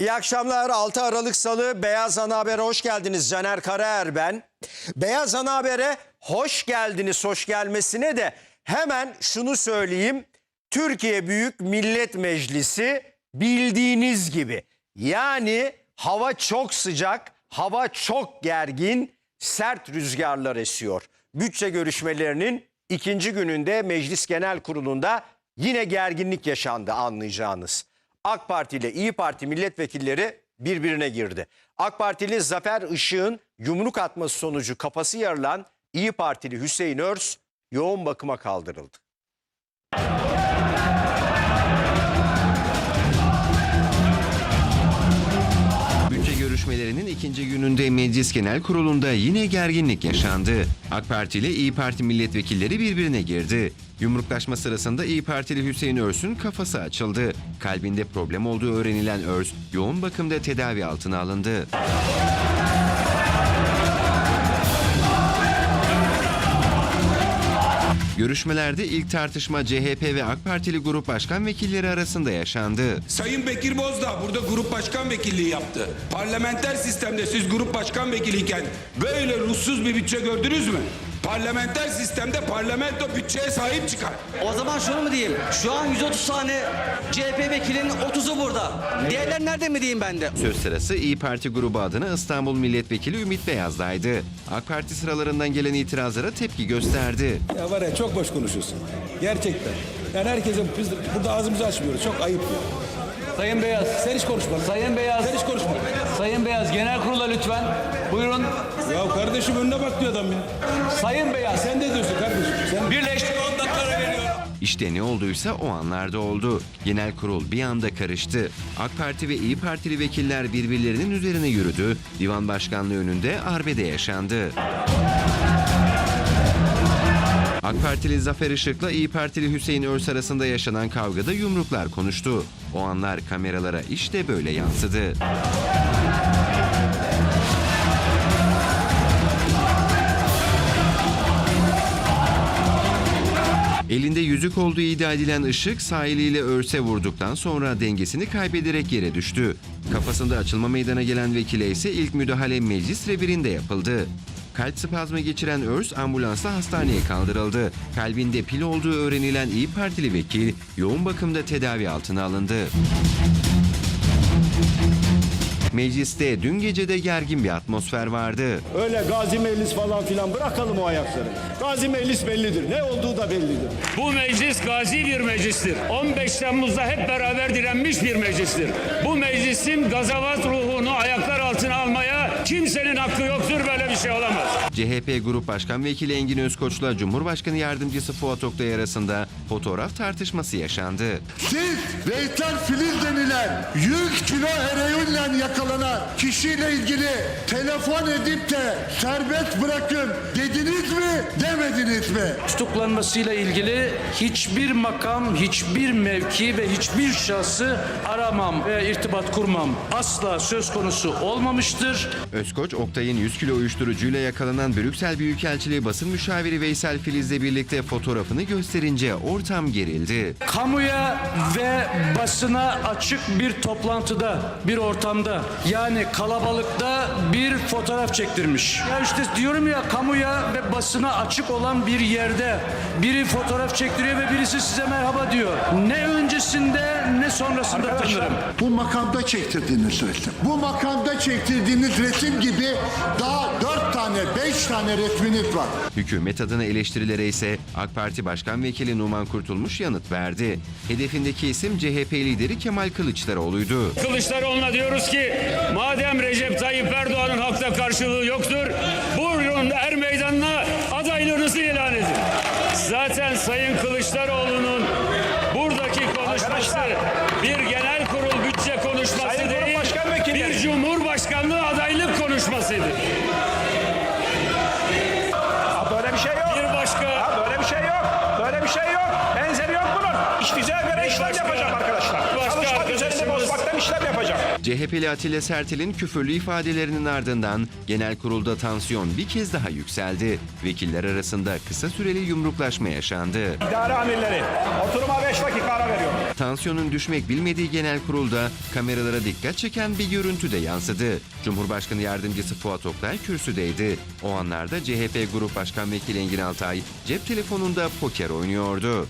İyi akşamlar. 6 Aralık Salı Beyaz Ana Haber'e hoş geldiniz. Caner Karaer ben. Beyaz Ana Haber'e hoş geldiniz, hoş gelmesine de hemen şunu söyleyeyim. Türkiye Büyük Millet Meclisi bildiğiniz gibi. Yani hava çok sıcak, hava çok gergin, sert rüzgarlar esiyor. Bütçe görüşmelerinin ikinci gününde Meclis Genel Kurulu'nda yine gerginlik yaşandı anlayacağınız. AK Parti ile İyi Parti milletvekilleri birbirine girdi. AK Partili Zafer Işık'ın yumruk atması sonucu kafası yarılan İyi Partili Hüseyin Örs yoğun bakıma kaldırıldı. Görüşmelerinin ikinci gününde Meclis Genel Kurulu'nda yine gerginlik yaşandı. AK Parti ile İyi Parti milletvekilleri birbirine girdi. Yumruklaşma sırasında İyi Partili Hüseyin Örs'ün kafası açıldı. Kalbinde problem olduğu öğrenilen Örs, yoğun bakımda tedavi altına alındı. Görüşmelerde ilk tartışma CHP ve AK Partili grup başkan vekilleri arasında yaşandı. Sayın Bekir Bozdağ burada grup başkan vekilliği yaptı. Parlamenter sistemde siz grup başkan vekiliyken böyle ruhsuz bir bütçe gördünüz mü? Parlamenter sistemde parlamento bütçeye sahip çıkar. O zaman şunu mu diyeyim? Şu an 130 tane CHP vekilinin 30'u burada. Diğerler nerede mi diyeyim ben de? Söz sırası İyi Parti grubu adına İstanbul Milletvekili Ümit Beyaz'daydı. AK Parti sıralarından gelen itirazlara tepki gösterdi. Ya var ya çok boş konuşuyorsun. Gerçekten. Yani herkese biz burada ağzımızı açmıyoruz. Çok ayıp ya. Sayın Beyaz. Sen hiç konuşma. Sayın Beyaz. Sen hiç konuşma. Sayın Beyaz genel kurula lütfen. Buyurun. Ya kardeşim önüne bak diyor adam ya. Sayın Beyaz. Sen de diyorsun kardeşim. Sen Birleşti. İşte ne olduysa o anlarda oldu. Genel kurul bir anda karıştı. AK Parti ve İyi Partili vekiller birbirlerinin üzerine yürüdü. Divan başkanlığı önünde arbede yaşandı. AK Partili Zafer Işık'la İyi Partili Hüseyin Örs arasında yaşanan kavgada yumruklar konuştu. O anlar kameralara işte böyle yansıdı. Elinde yüzük olduğu iddia edilen Işık sağ eliyle örse vurduktan sonra dengesini kaybederek yere düştü. Kafasında açılma meydana gelen vekile ise ilk müdahale meclis revirinde yapıldı. Kalp spazmı geçiren Örs ambulansla hastaneye kaldırıldı. Kalbinde pil olduğu öğrenilen İyi Partili vekil yoğun bakımda tedavi altına alındı. Mecliste dün gece de gergin bir atmosfer vardı. Öyle Gazi Meclis falan filan bırakalım o ayakları. Gazi Meclis bellidir. Ne olduğu da bellidir. Bu meclis gazi bir meclistir. 15 Temmuz'da hep beraber direnmiş bir meclistir. Bu meclisin gazavat ruhunu ayaklar altına almaya kimsenin hakkı yoktur böyle bir şey olamaz. CHP Grup Başkan Vekili Engin Özkoç'la Cumhurbaşkanı Yardımcısı Fuat Oktay arasında fotoğraf tartışması yaşandı. Siz Veysel Filiz denilen 100 kilo eroinle yakalanan kişiyle ilgili telefon edip de serbest bırakın dediniz mi demediniz mi? Tutuklanmasıyla ilgili hiçbir makam, hiçbir mevki ve hiçbir şahsı aramam ve irtibat kurmam. Asla söz konusu olmamıştır. Özkoç, Oktay'ın 100 kilo uyuşturucuyla yakalanan Brüksel Büyükelçiliği basın müşaviri Veysel Filiz'le birlikte fotoğrafını gösterince ortam gerildi. Kamuya ve basına açık bir toplantıda, bir ortamda yani kalabalıkta bir fotoğraf çektirmiş. Ya işte diyorum ya kamuya ve basına açık olan bir yerde biri fotoğraf çektiriyor ve birisi size merhaba diyor. Ne öncesinde ne sonrasında tanırım. Bu makamda çektirdiğiniz resim. Bu makamda çektirdiğiniz resim gibi daha dört tane, beş tane resminiz var. Hükümet adına eleştirilere ise AK Parti Başkan Vekili Numan Kurtulmuş yanıt verdi. Hedefindeki isim CHP lideri Kemal Kılıçdaroğlu'ydu. Kılıçdaroğlu'na diyoruz ki madem Recep Tayyip Erdoğan'ın halkta karşılığı yoktur buyurun er meydanına adaylığınızı ilan edin. Zaten Sayın Kılıçdaroğlu'nun buradaki konuşması bir genel yapacağım. yapacak. CHP'li Atilla Sertel'in küfürlü ifadelerinin ardından genel kurulda tansiyon bir kez daha yükseldi. Vekiller arasında kısa süreli yumruklaşma yaşandı. İdare amirleri oturuma 5 dakika ara veriyor. Tansiyonun düşmek bilmediği genel kurulda kameralara dikkat çeken bir görüntü de yansıdı. Cumhurbaşkanı Yardımcısı Fuat Oktay kürsüdeydi. O anlarda CHP Grup Başkan Vekili Engin Altay cep telefonunda poker oynuyordu.